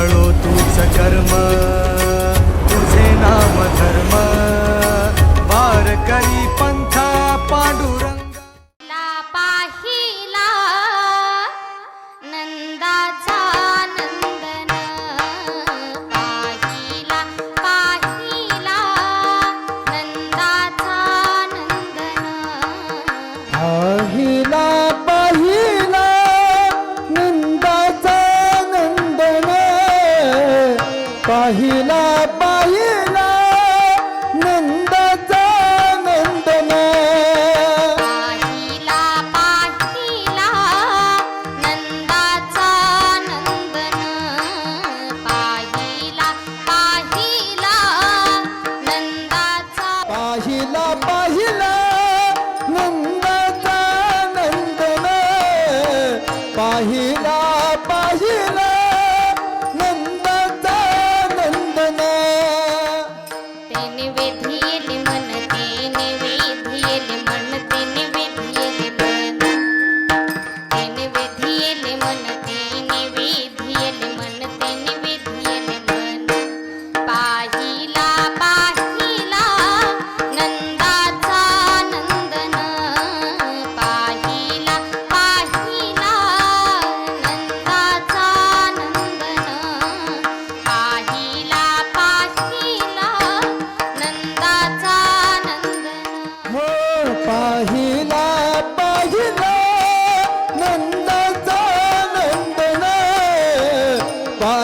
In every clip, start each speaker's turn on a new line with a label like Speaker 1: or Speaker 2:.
Speaker 1: पाळो तूच कर्म.
Speaker 2: पाहिला पाहिला.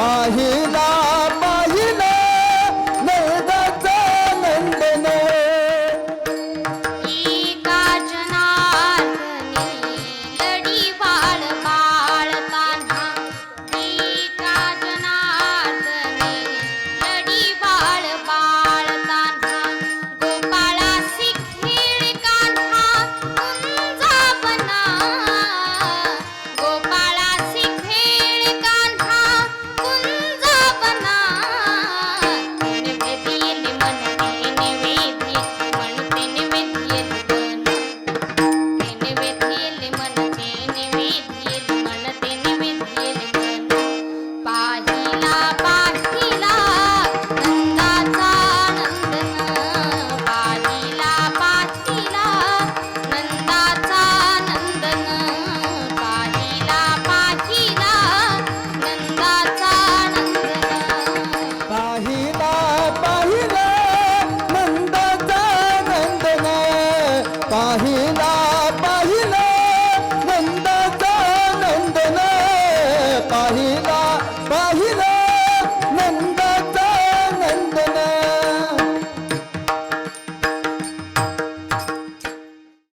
Speaker 3: Here.